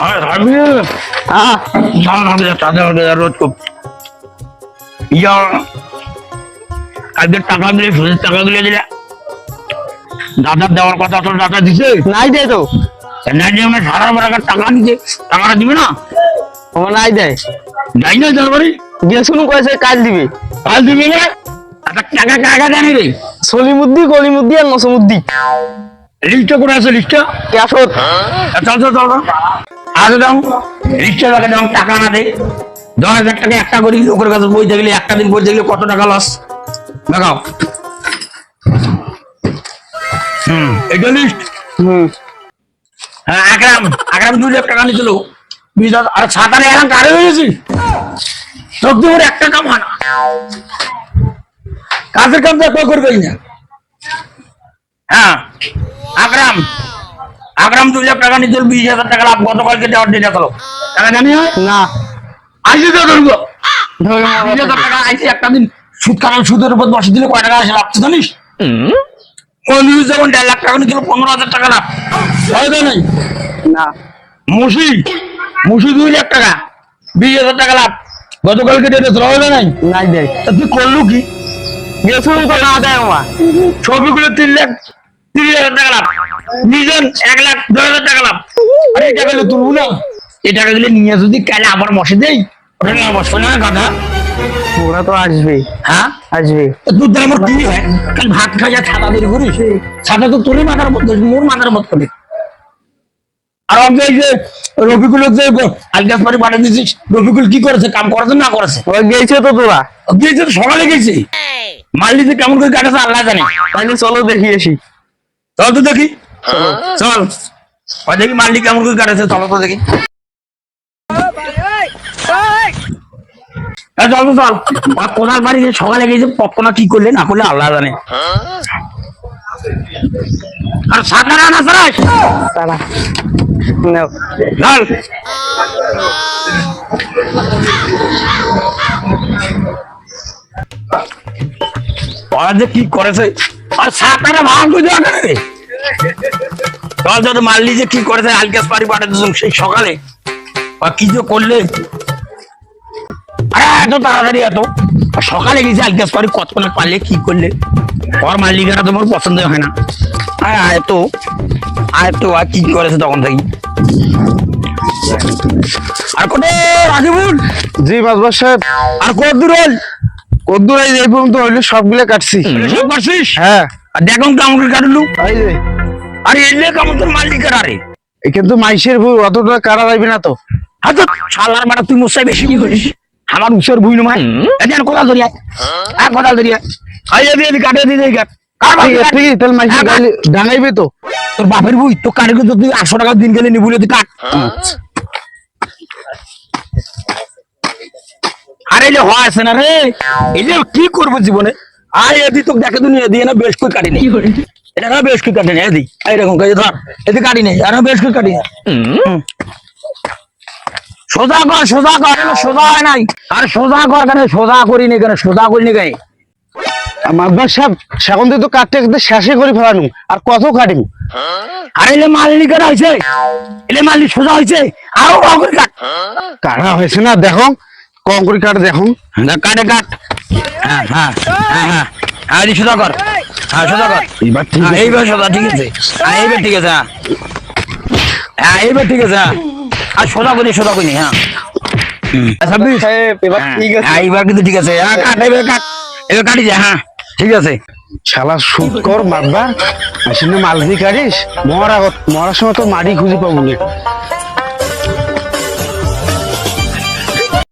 হ্যাঁ। না না না তাদের হবে রোজ খুব আজকে টাকা দিলে সুদের টাকা দিলে দিলে দাদার দেওয়ার কথা তো দাদা দিছে। নাই দেয় তো। না যে আমরা সারা বেড়াকার টাকা দিতে টাকাটা দিবে না? ও নাই দেয়। যাই না তারপরে গিয়ে শুনুন কয়েছে কাজ দিবে। কাল দিবে না? একটা টাকা টাকা জানি রে? সলিমুদ্দি গলিমুদ্দি আর নসমুদ্দি। লিস্টটা করে আছে লিস্টটা ক্যাশত চল চল চল আজ দাও লিস্টটা লাগে দাও টাকা না দে। দশ হাজার টাকা একটা করি লোকের কাছে বই দেখলে একটা দিন বই দেখলে কত টাকা লস দেখাও। হুম এটা লিস্ট হুম। হ্যাঁ আকরাম আকরাম দুই লাখ টাকা নিয়েছিল। বিশ হাজার আর সাতারে এখন কারে হয়ে গেছি। চোদ্দ করে একটা কাম হয় কাজের কাম তো কেউ করবেই না। হ্যাঁ। আকরাম। আকরাম দুই লাখ টাকা নিয়েছিল বিশ হাজার টাকা লাভ গতকালকে দেওয়ার ডেট আসলো টাকা জানি না। আইসি তো ধরবো। বিশ হাজার টাকা আইসি একটা দিন। সুদ কারণ সুদের উপর বসে দিলে কয় টাকা আসে লাভ তো জানিস? মঞ্জুর যেমন দেড় লাখ টাকা নিয়েছিল পনেরো হাজার টাকা লাভ। হয় তো নেই? না। মুসি মুসি দুই লাখ টাকা বিশ হাজার টাকা লাভ। গতকালকে ডেটে ধরা হলো নাই? নাই দেয়। তা তুই করলু কি? শুনুন তো না দেয় আমার ছবিগুলো তিন লাখ তিরিশ হাজার টাকা লাভ। নিজন এক লাখ দশ হাজার টাকা লাভ। আরে এই টাকাগুলো তুলবো না। এই টাকাগুলো নিয়ে যদি কালে আবার বসে দেই ওটা নিয়ে বসবো না কথা ওরা তো আসবে। হ্যাঁ? আসবে। তা তোর আমার কি হয়? কাল ভাত খাই যা ছাতা দেরি করিস। ছাতা তো তোরই মাথার মধ্যে মোর মাথার মধ্যে করে আর আগে এই যে রফিকুল যে পাঠিয়ে দিয়েছিস রফিকুল কি করেছে? কাম করেছে না করেছে? গেছে তো তোরা। গিয়েছে তো সকালে গেছি। মাল্লিতে কেমন করে কাটেছে আল্লাহ জানে। চলো দেখি আসি। চল তো দেখি। চল। ওই দেখি মাল্লি কেমন করে কাটেছে চলো তো দেখি। চল তো চল। আর কোনার বাড়ি যে সকালে গেছে পপকনা কি করলে না করলে আল্লাহ জানে। আর সাঁতার আনা সারাস চল ওরা যে কি করেছে আর সাঁতারে যত মারলি যে কি করেছে আলকাস পাড়ি পাঠাতে সেই সকালে। বা কি যে করলে? আরে এত তাড়াতাড়ি এত। সকালে গেছে আলকাস পাড়ি কতক্ষণে পারলে কি করলে? ওর মালিকেরা তোমার পছন্দ হয় না। আয় আয় তো। আয় তো আর কি করেছে তখন থাকি। আর কোটে রাখিবুল জি বাজবার সাহেব। আর কত দূর হল কদ্দুর এই পর্যন্ত হইল সবগুলো কাটছি। সব পারছিস হ্যাঁ। আর দেখো কেমন করে কাটলু। আরে এলে কেমন তোর মালিকের আরে? কিন্তু মাইসের ভুল অতটা কারা যাইবে না তো। হ্যাঁ তো শালার মারা তুই মোসাই বেশি কি করিস? আমার উসর বুঝ নয় এদিন কোথাও ধরিয়া। হ্যাঁ কোথাও ধরিয়া। আই যাবি আমি কাটে দিয়ে দেই কাট ডাঙাইবে তো। তোর বাপের বুই তো তো তুই আটশো টাকা দিন গেলে নিবুলে তুই কাট। আরে যে হয় আছে না রে। এই যে কি করব জীবনে? আয় এদি তোকে দেখে দুনিয়া দিয়ে না বেশ করে কাটি নেই। এটা না বেশ করে কাটি নেই এদি। এইরকম কাজে ধর এদি কাটি নেই আর বেশ করে কাটি নেই। সোজা কর সোজা কর সোজা হয় নাই। আর সোজা কর কেন সোজা করি নি কেন সোজা করি নি কেন সাহেব সেখন তো কাটতে কাটতে শেষে করে ফেলানু আর কত কাটিম আর এলে মাল্লি কেন হয়েছে? এলে মাল্লি সোজা হয়েছে আরও কাটা হয়েছে না দেখো। কম করে কাট দেখো দেখ, কাটে কাট হ্যাঁ হ্যাঁ হ্যাঁ। হ্যাঁ হ্যাঁ সোজা কর। হ্যাঁ সোজা কর। এইবার ঠিক হ্যাঁ, আছে। এইবার সোজা ঠিক আছে। হ্যাঁ এইবার ঠিক আছে হ্যাঁ। হ্যাঁ এইবার ঠিক আছে হ্যাঁ। আর সোজা করি সোজা করি হ্যাঁ। হুম। এবার হ্যাঁ, ঠিক আছে। হ্যাঁ, এইবার কিন্তু ঠিক আছে। হ্যাঁ কাট এবার কাট এবার কাটি যা হ্যাঁ ঠিক আছে। শালা শুট কর মারবা আসলে মালদি কাটিস মরা মরার সময় তো মারি খুঁজে পাবো না।